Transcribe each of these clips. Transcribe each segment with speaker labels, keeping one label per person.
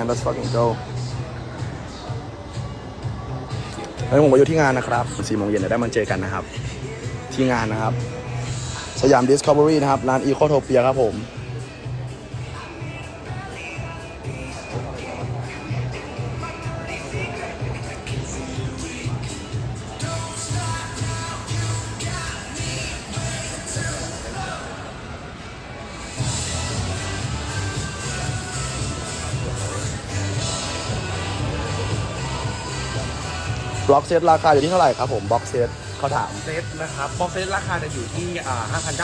Speaker 1: and let's fucking go เฮ้ยผมก็อยู่ที่งานนะครับสี่โมงเย็นเดี๋ยวได้มาเจอกันนะครับ ที่งานนะครับ สยามดิสคัฟเวอรี่นะครับ ร้านอีโคโทเปียครับผม บล็อกเซตราคาอยู่ที่เท่าไหร่ครับผมบล็อกเซตเขาถาม
Speaker 2: เซตนะครับบ็อกเซตราคาจะอยู่ที่อ่า5,900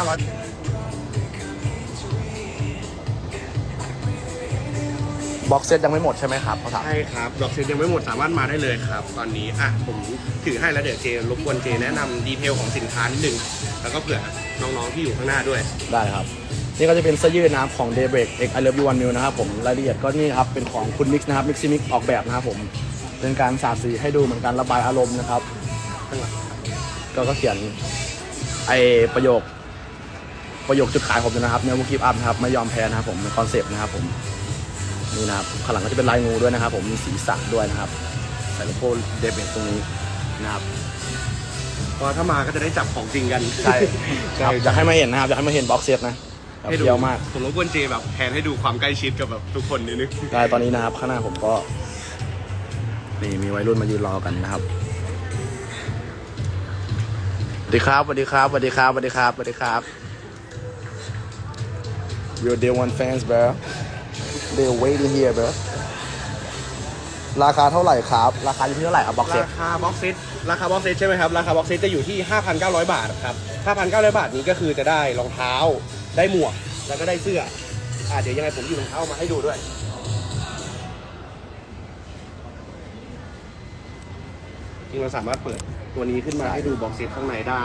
Speaker 1: บล็อกเซตยังไม่หมดใช่ไหมครับเขาถาม
Speaker 2: ใช่ครับบ็อกเซตยังไม่หมดสามารถมาได้เลยครับ ตอนนี้อะผมถือให้แล้วเดี๋ยวเจรบกวนเจแนะนำดีเทลของสินค้านิดนึงแล้วก็เผื่อน้องๆที่อยู่ข้างหน้าด้วย
Speaker 1: ได้ครับ นี่ก็จะเป็นเสื้อยืดนะครับของ Daybreak X I Love You One Mil นะครับผมรายละเอียดก็นี่ครับเป็นของคุณมิกซ์นะครับมิกซี่มิกออกแบบนะครับผม เป็นการสาดสีให้ดูเหมือนการระบายอารมณ์นะครับข้างหลังก็ก็เขียนไอประโยค ประโยคจุดขายผมนะครับเนื้อมูกิฟอัพนะครับไม่ยอมแพ้นะครับผมเป็นคอนเซปต์นะครับผมนี่นะครับข้างหลังก็จะเป็นลายงูด้วยนะครับ ผมมีสีสันด้วยนะครับใส่โลโก้เดบเบกตรงนี้นะครับ
Speaker 2: ก็ถ้ามาก็จะได้จับของจริงกัน
Speaker 1: ใช่ครับอยากให้มาเห็นนะครับอยากให้มาเห็นบ็อกเซตนะแบบ
Speaker 2: ให้ดู
Speaker 1: เที่ยวมาก
Speaker 2: ผมรบกวนเจแบบแทนให้ดูความใกล้ชิดกับแบบทุกคนนิดนึง
Speaker 1: ได้ตอนนี้นะครับข้างหน้าผมก็ นี่มีวัยรุ่นมายืนรอกันนะครับสวัสดีครับสวัสดีครับสวัสดีครับสวัสดีครับสวัสดีครับ Your day one fans bro they waiting here bro ราคาเท่าไหร่ครับ ราคาอยู่ที่เท่าไหร่อะบ็อกเซต
Speaker 2: ราคาบ็อกเซตราคาบ็อกเซตใช่ไหมครับ ราคาบ็อกเซตจะอยู่ที่ 5,900 บาทครับ 5,900 บาทนี้ก็คือจะได้รองเท้า ได้หมวก แล้วก็ได้เสื้อ อ่าเดี๋ยวยังไงผมหยิบรองเท้ามาให้ดูด้วย จริงเราสามารถเปิดตัวนี้ขึ้นมาให้ดูบ็อกเซตข้างในได้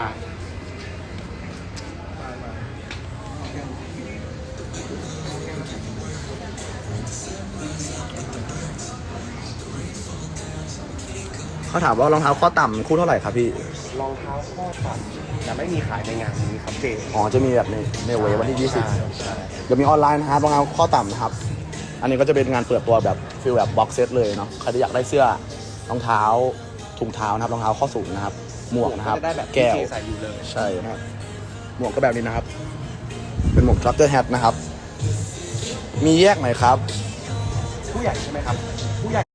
Speaker 1: เขาถามว่ารองเท้าข้อต่ำคู่เท่าไหร่ครับพี่
Speaker 2: รองเท้าข้อต่ำจะไม่มีขายในงานนี้ครับเจ
Speaker 1: อ๋อจะมีแบบในในเววันที่
Speaker 2: ใช่
Speaker 1: 20
Speaker 2: ใช่
Speaker 1: จะมีออนไลน์นะครับรองเท้าข้อต่ำนะครับ อันนี้ก็จะเป็นงานเปิดตัวแบบฟิลแบบบ็อกเซตเลยเนาะใครที่อยากได้เสื้อรองเท้า ถุงเท้านะครับรองเท้าข้อสูงนะครับ หมวกนะครับ
Speaker 2: จะได้แบบที่
Speaker 1: แก้ว
Speaker 2: เจใส่อยู่เลย
Speaker 1: ใช่นะครับ หมวกก็แบบนี้นะครับ เป็นหมวกทรัคเตอร์แฮทนะครับ มีแยกไหมครับ
Speaker 2: ผู้ใหญ่ใช่ไหมครับ ผู้ใหญ่